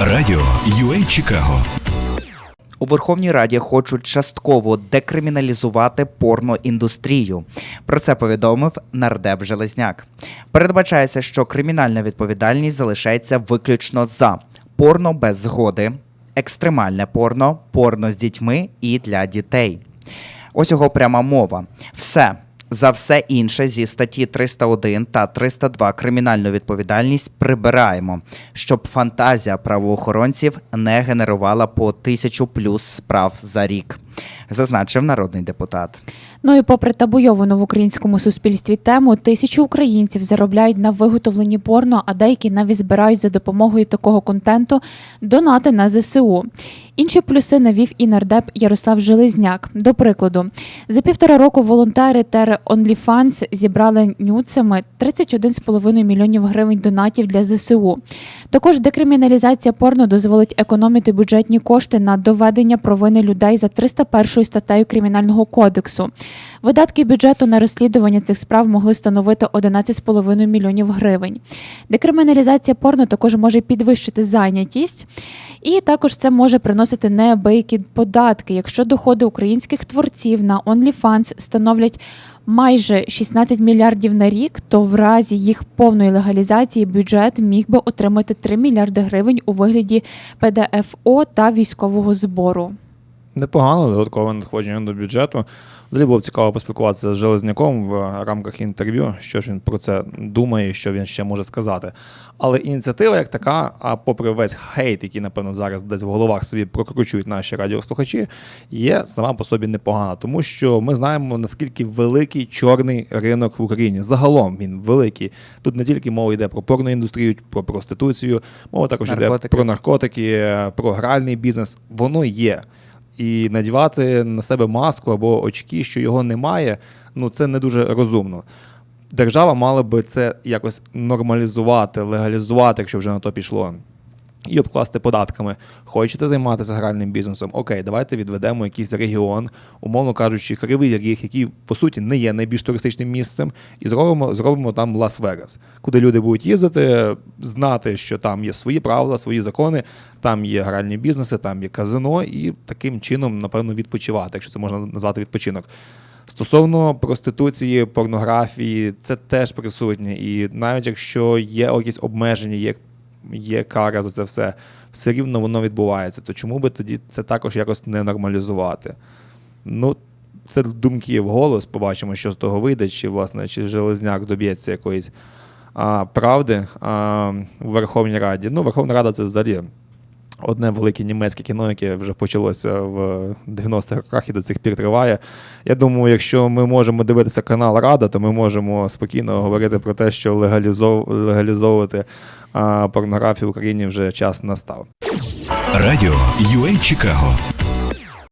Радіо UA Чикаго У Верховній Раді хочуть частково декриміналізувати порноіндустрію. Про це повідомив нардеп Железняк. Передбачається, що кримінальна відповідальність залишається виключно за порно без згоди, екстремальне порно, порно з дітьми і для дітей. Ось його пряма мова. Все. За все інше зі статті 301 та 302 кримінальну відповідальність прибираємо, щоб фантазія правоохоронців не генерувала по тисячу плюс справ за рік, зазначив народний депутат. Ну і попри табуйовану в українському суспільстві тему, тисячі українців заробляють на виготовленні порно, а деякі навіть збирають за допомогою такого контенту донати на ЗСУ. Інші плюси навів і нардеп Ярослав Железняк. До прикладу, за півтора року волонтери Терre OnlyFans зібрали нюцами 31,5 мільйонів гривень донатів для ЗСУ. Також декриміналізація порно дозволить економити бюджетні кошти на доведення провини людей за 301 статтею Кримінального кодексу. Видатки бюджету на розслідування цих справ могли становити 11,5 мільйонів гривень. Декриміналізація порно також може підвищити зайнятість, і також це може приносити неабиякі податки, якщо доходи українських творців на OnlyFans становлять майже 16 мільярдів на рік, то в разі їх повної легалізації бюджет міг би отримати 3 мільярди гривень у вигляді ПДФО та військового збору. Непогано додаткове надходження до бюджету. Взагалі було б цікаво поспілкуватися з Железняком в рамках інтерв'ю, що ж він про це думає, що він ще може сказати. Але ініціатива як така, а попри весь хейт, який, напевно, зараз десь в головах собі прокручують наші радіослухачі, є сама по собі непогана, тому що ми знаємо, наскільки великий чорний ринок в Україні. Загалом він великий. Тут не тільки мова йде про порноіндустрію, про проституцію, мова також йде про наркотики, про гральний бізнес. Воно є. І надівати на себе маску або очки, що його немає, ну це не дуже розумно. Держава мала би це якось нормалізувати, легалізувати, якщо вже на то пішло, і обкласти податками. Хочете займатися гральним бізнесом? Окей, давайте відведемо якийсь регіон, умовно кажучи, кривий ріг, який по суті не є найбільш туристичним місцем, і зробимо, зробимо там Лас-Вегас, куди люди будуть їздити, знати, що там є свої правила, свої закони, там є гральні бізнеси, там є казино, і таким чином, напевно, відпочивати, якщо це можна назвати відпочинок. Стосовно проституції, порнографії, це теж присутнє. І навіть якщо є якісь обмеження, є, є кара за це все, все рівно воно відбувається. То чому би тоді це також якось не нормалізувати? Ну, це думки в голос, побачимо, що з того вийде, чи власне чи Железняк доб'ється якоїсь а, правди а, у Верховній Раді. Ну, Верховна Рада це взагалі одне велике німецьке кіно, яке вже почалося в 90-х роках і до цих пір триває. Я думаю, якщо ми можемо дивитися канал Рада, то ми можемо спокійно говорити про те, що легалізов... легалізовувати а, порнографію в Україні вже час настав. Радіо UA Чикаго